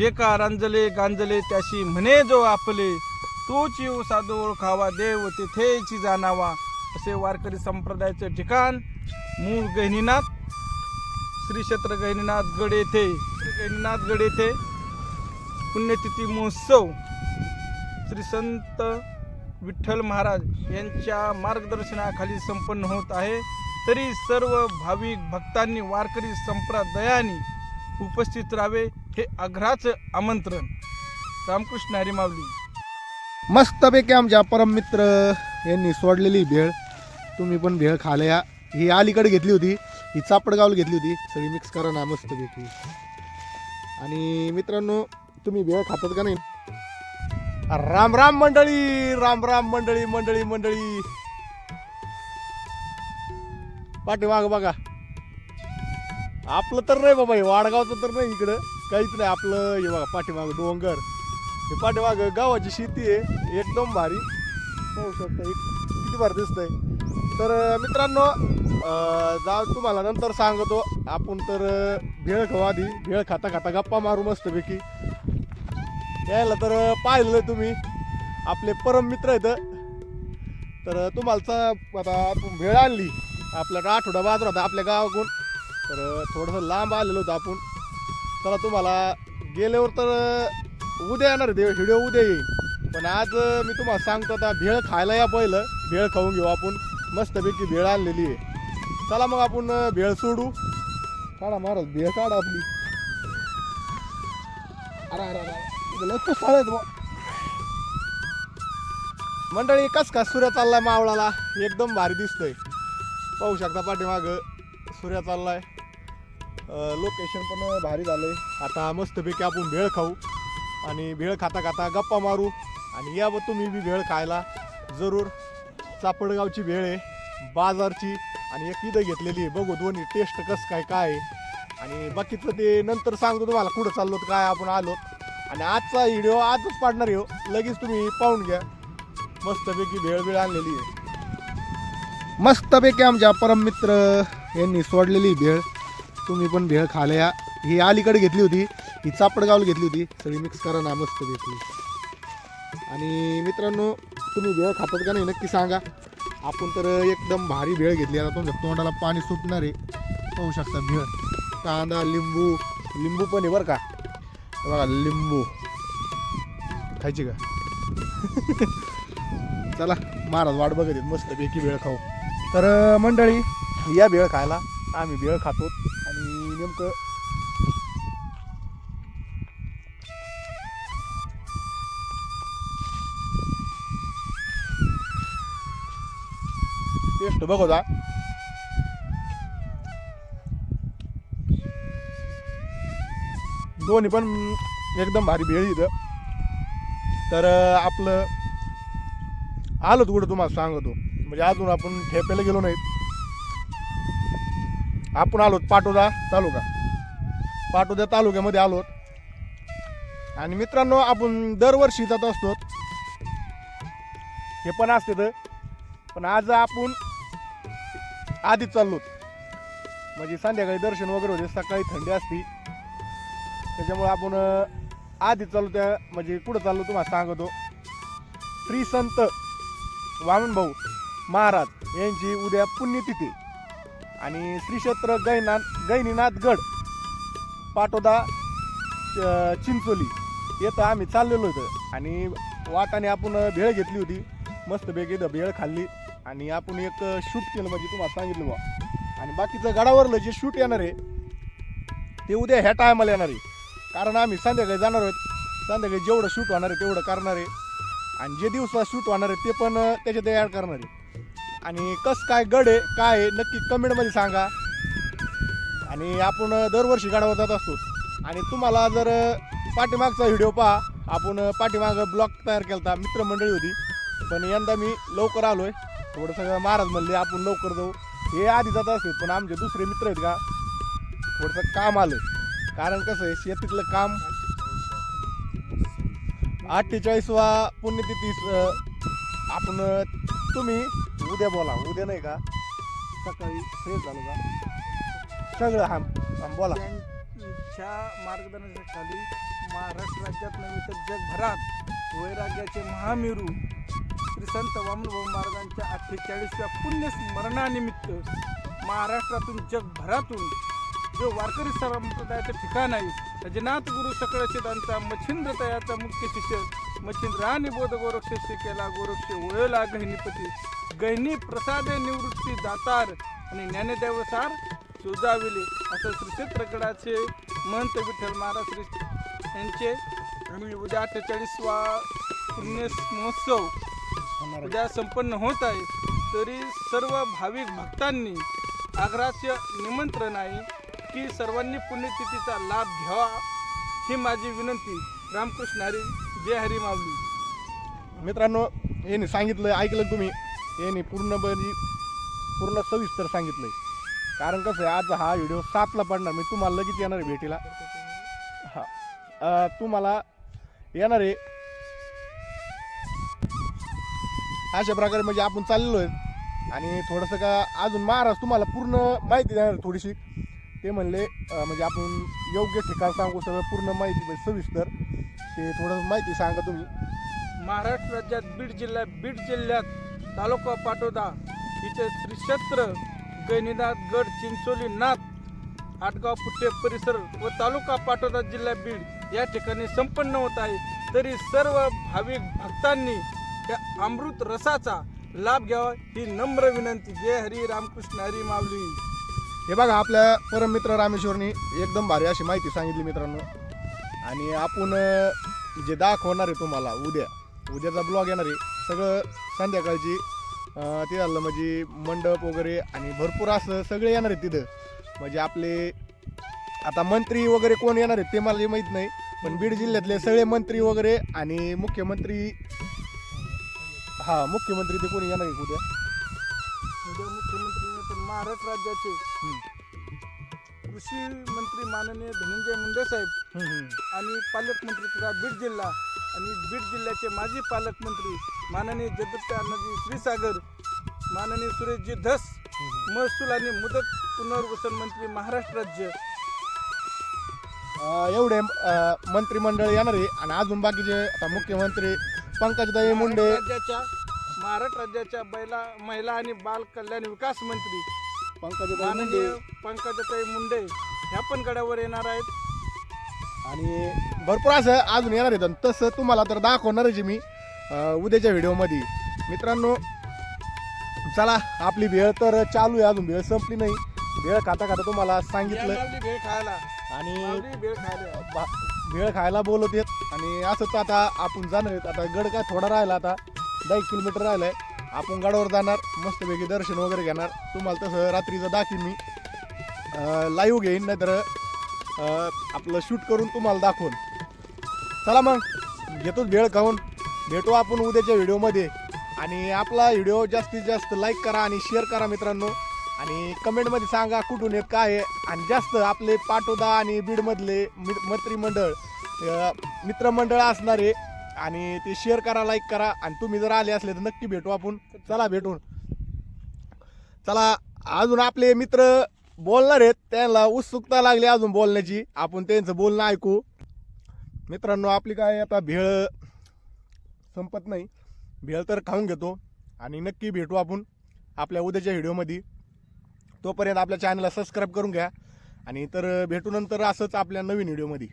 जे का रांजले गांजले त्याशी म्हणे जो आपले तोच येऊ साधू ओळखावा देव तिथेची जाणावा असे वारकरी संप्रदायाचे ठिकाण मूळ गहिनीनाथ श्री क्षेत्र गहिनीनाथ गड येथे श्री गहिनीनाथ गड येथे पुण्यतिथी महोत्सव श्री संत विठ्ठल महाराज यांच्या मार्गदर्शनाखाली संपन्न होत आहे. तरी सर्व भाविक भक्तांनी वारकरी संप्रदायाने उपस्थित राहावे. हे अग्राचं आमंत्रण. रामकृष्ण हरी माऊली. मस्तपैकी आमच्या परममित्र यांनी सोडलेली भेळ. तुम्ही पण भेळ खाल्या या. ही अलीकडे घेतली होती. ही चापडगावला घेतली होती. सगळी मिक्स करा ना मस्तपैकी आणि मित्रांनो तुम्ही भेळ खातात का नाही? राम राम मंडळी राम राम मंडळी मंडळी मंडळी. पाठीमाग बघा. आपलं तर नाही बाबा हे वाडगावचं तर नाही इकडं. काहीच नाही आपलं हे बघा पाठीमाग डोंगर. हे पाठीमाग गावाची शेती आहे एकदम भारी. पाहू शकता एक किती भारी दिसतंय. तर मित्रांनो जा तुम्हाला नंतर सांगतो आपण तर भेळ खाऊ आधी. भेळ खाता खाता गप्पा मारू मस्तपैकी. यायला तर पाहिलं तुम्ही. आपले परम मित्र आहेत. तर तुम्हाला आता भेळ आणली. आपला आठवडा बाजार होता आपल्या गावाकडून. तर थोडंसं लांब आलेलो होतो आपण. चला तुम्हाला गेल्यावर तर उद्या येणार देव व्हिडिओ उद्या येईल. पण आज मी तुम्हाला सांगतो आता भेळ खायला या पहिलं. भेळ खाऊन घेऊ आपण. मस्तपैकी भेळ आणलेली आहे. चला मग आपण भेळ सोडू. काढा महाराज भेळ काढा आपली. अरे अरे अरे इथं मंडळी कस का सूर्य चाललाय मावळाला? एकदम भारी दिसतोय. पाहू शकता पाठीमाग सूर्य चाललाय. लोकेशन पण भारी झालं आहे आता मस्तपैकी आपण भेळ खाऊ आणि भेळ खाता खाता गप्पा मारू. आणि या तुम्ही बी भेळ खायला. जरूर चापडगावची भेळ आहे बाजारची. आणि एक इथं घेतलेली आहे. बघू दोन्ही टेस्ट कसं काय काय आहे. आणि बाकीचं ते नंतर सांगतो तुम्हाला कुठं चाललो काय आपण आलो आणि आजचा व्हिडिओ आजच पाडणार आहे हो. लगेच तुम्ही पाहून घ्या. मस्तपैकी भेळ भेळ आणलेली आहे. मस्तपैकी आमच्या परममित्र यांनी सोडलेली भेळ. तुम्ही पण भेळ खाल्या या. ही अलीकडे घेतली होती. ही चापडगावला घेतली होती. सगळी मिक्स करा ना मस्त घेतली. आणि मित्रांनो तुम्ही भेळ खातात का नाही नक्की सांगा. आपण तर एकदम भारी भेळ घेतली. आता तुमच्या तोंडाला पाणी सुटणार आहे. पाहू शकता भेळ. कांदा लिंबू. लिंबू पण आहे बरं का. बघा लिंबू. खायची का? चला महाराज वाट बघत आहेत. मस्तपैकी भेळ खाऊ. तर मंडळी या भेळ खायला आम्ही भेळ खातो. नेमकं टेस्ट बघू दा दोन्ही पण एकदम भारी भेळ इथं. तर आपलं आलं कुठं तुम्हाला सांगतो. म्हणजे अजून आपण ठेप्याला गेलो नाहीत. आपण आलोत पाटोदा तालुका. पाटोदा तालुक्यामध्ये आलोत. आणि मित्रांनो आपण दरवर्षी जात असतो. हे पण असते तर. पण आज आपण आधीच चाललोत. म्हणजे संध्याकाळी दर्शन वगैरे होते सकाळी थंडी असती. त्याच्यामुळे आपण आधी आधीच चाललो त्या म्हणजे पुढं चाललो तुम्हाला सांगतो. श्री संत वामन भाऊ महाराज यांची उद्या पुण्यतिथी. आणि श्री क्षेत्र गैनाथ गैनीनाथ गड पाटोदा चिंचोली येतं आम्ही चाललेलो होतं. आणि वाटाने आपण भेळ घेतली होती. मस्तपैकी इथं भेळ खाल्ली. आणि आपण एक शूट केलं म्हणजे तुम्हाला सांगितलं बा आणि बाकीचं गडावरलं जे शूट येणार आहे ते उद्या ह्या टायमाला येणार आहे. कारण आम्ही संध्याकाळी जाणार आहोत. संध्याकाळी जेवढं शूट होणार आहे तेवढं करणार आहे. आणि जे दिवसाला शूट होणार आहे ते पण त्याच्यात ॲड करणार आहे. आणि कसं काय गड आहे काय आहे नक्की कमेंटमध्ये सांगा. आणि आपण दरवर्षी गडावर जात असतो. आणि तुम्हाला जर पाठीमागचा व्हिडिओ पहा. आपण पाठीमाग ब्लॉग तयार केला होता मित्रमंडळी होती. पण यंदा मी लवकर आलो आहे थोडं सगळं महाराज म्हणले आपण लवकर जाऊ. हे आधी जात असते पण आमचे दुसरे मित्र आहेत का? थोडंसं काम आलं कारण कसं आहे शेतीतलं काम अठ्ठेचाळीसवा पुण्यतिथी आपण तुम्ही उद्या बोला उद्या नाही का? सकाळी फ्रेश झालो का? सगळं हा बोला. त्यांच्या मार्गदर्शनाखाली महाराष्ट्र राज्यात नव्हे तर जगभरात वैराग्याचे महामेरू श्री संत वामनभाऊ महाराजांच्या अठ्ठेचाळीसव्या पुण्यस्मरणानिमित्त महाराष्ट्रातून जगभरातून जो वारकरी संप्रदायाचं ठिकाण आहे अजनाथ गुरु सकळ सिद्धांचा मच्छिंद्र तयाचा मुख्य शिष्य मच्छिंद्राने बोध गोरक्ष केला गोरक्ष वळला गहिनीपती गहिनी प्रसादे निवृत्ती दातार आणि ज्ञानदेवसार सुजाविले असं श्री क्षेत्रगडाचे महंत विठ्ठल महाराज श्री यांचे आणि उद्या अठ्ठेचाळीसवा पुण्य महोत्सव. उद्या संपन्न होत आहे. तरी सर्व भाविक भक्तांनी आग्रहाचे निमंत्रण आहे की सर्वांनी पुण्यतिथीचा लाभ घ्यावा ही माझी विनंती. रामकृष्ण हरी जय हरी माऊली. मित्रांनो यांनी सांगितलं ऐकलं तुम्ही? याने पूर्णपणे पूर्ण सविस्तर सांगितलंय. कारण कसं आहे आज हा व्हिडिओ सातला पडणार. मी तुम्हाला लगेच येणार आहे भेटीला. हा. तुम्हाला येणार आहे. अशा प्रकारे म्हणजे आपण चाललेलो आहे. आणि थोडंसं का अजून महाराज तुम्हाला पूर्ण माहिती देणार थोडीशी. ते म्हणले म्हणजे आपण योग्य ठिकाण सांगू सगळं पूर्ण माहिती म्हणजे सविस्तर. ते थोडं माहिती सांगा तुम्ही. महाराष्ट्र राज्यात बीड जिल्हा बीड जिल्ह्यात तालुका पाटोदा इथे श्री क्षेत्र गैनीनाथ गड चिंचोली नाथ आटगाव पुट्टे परिसर व तालुका पाटोदा जिल्हा बीड या ठिकाणी संपन्न होत आहे. तरी सर्व भाविक भक्तांनी त्या अमृत रसाचा लाभ घ्यावा ही नम्र विनंती. जय हरी रामकृष्ण हरी माऊली. हे बघा आपल्या परममित्र रामेश्वरनी एकदम भारी अशी माहिती सांगितली मित्रांनो. आणि आपण जे दाखवणार आहे तुम्हाला उद्या उद्याचा ब्लॉग येणार आहे. सगळं संध्याकाळची ते झालं म्हणजे मंडप वगैरे आणि भरपूर असं सगळे येणार आहेत तिथं म्हणजे आपले आता मंत्री वगैरे कोण येणार आहेत ते मला माहीत नाही पण बीड जिल्ह्यातले सगळे मंत्री वगैरे आणि मुख्यमंत्री हा मुख्यमंत्री ते कोणी येणार आहे उद्या उद्या मुख्यमंत्री पण महाराष्ट्र राज्याचे. कृषी मंत्री माननीय धनंजय मुंडे साहेब. आणि पालकमंत्री तथा बीड जिल्हा आणि बीड जिल्ह्याचे माजी पालकमंत्री माननीय जगदत्त अण्णाजी क्षीरसागर माननीय सुरेशजी धस महसूल आणि मुदत पुनर्वसन मंत्री महाराष्ट्र राज्य. अं, एवढे अं, मंत्रिमंडळ येणार आहे. आणि अजून बाकीचे आता मुख्यमंत्री पंकजदाई मुंडे महाराष्ट्र राज्याच्या महाराष्ट्र राज्याच्या बैला महिला आणि बाल कल्याण विकास मंत्री पंकजदाई मुंडे. माननीय पंकजाताई मुंडे ह्या पण गडावर येणार आहेत. आणि भरपूर असं अजून येणार आहेत. आणि तसं तुम्हाला तर दाखवणारच आहे मी उद्याच्या व्हिडिओमध्ये. मित्रांनो चला आपली भेळ तर चालू आहे अजून. भेळ संपली नाही. भेळ खाता खाता तुम्हाला सांगितलं. माऊली भेळ खायला. आणि भेळ खायला. बा- भेळ खायला बोलत येत आणि असंच आता आपण जाणार आहेत. आता गड काय थोडा राहिला आता. दहा किलोमीटर राहिलाय. आपण गडावर जाणार. मस्तपैकी दर्शन वगैरे घेणार. तुम्हाला तसं रात्रीचं दाखवीन मी. लाईव्ह घेईन नाहीतर आपलं शूट करून तुम्हाला दाखवून. चला मग घेतोच भेळ खाऊन. भेटू आपण उद्याच्या व्हिडिओमध्ये. आणि आपला व्हिडिओ जास्तीत जास्त लाईक करा आणि शेअर करा मित्रांनो. आणि कमेंटमध्ये सांगा कुठून येत काय आहे. आणि जास्त आपले पाटोदा आणि बीडमधले मि- मंत्रिमंडळ मित्रमंडळ असणारे आणि ते शेअर करा लाईक करा. आणि तुम्ही जर आले असले तर नक्की भेटू आपण. चला भेटून. चला अजून आपले मित्र बोलणार आहेत. त्यांना उत्सुकता लागली अजून बोलण्याची. आपण त्यांचं बोलणं ऐकू. मित्रांनो आपली काय आता भेळ संपत नाही. भेळ तर खाऊन घेतो आणि नक्की भेटू आपण आपल्या उद्याच्या व्हिडिओमध्ये. तोपर्यंत आपल्या चॅनलला सबस्क्राईब करून घ्या. आणि तर भेटू नंतर असंच आपल्या नवीन व्हिडिओमध्ये.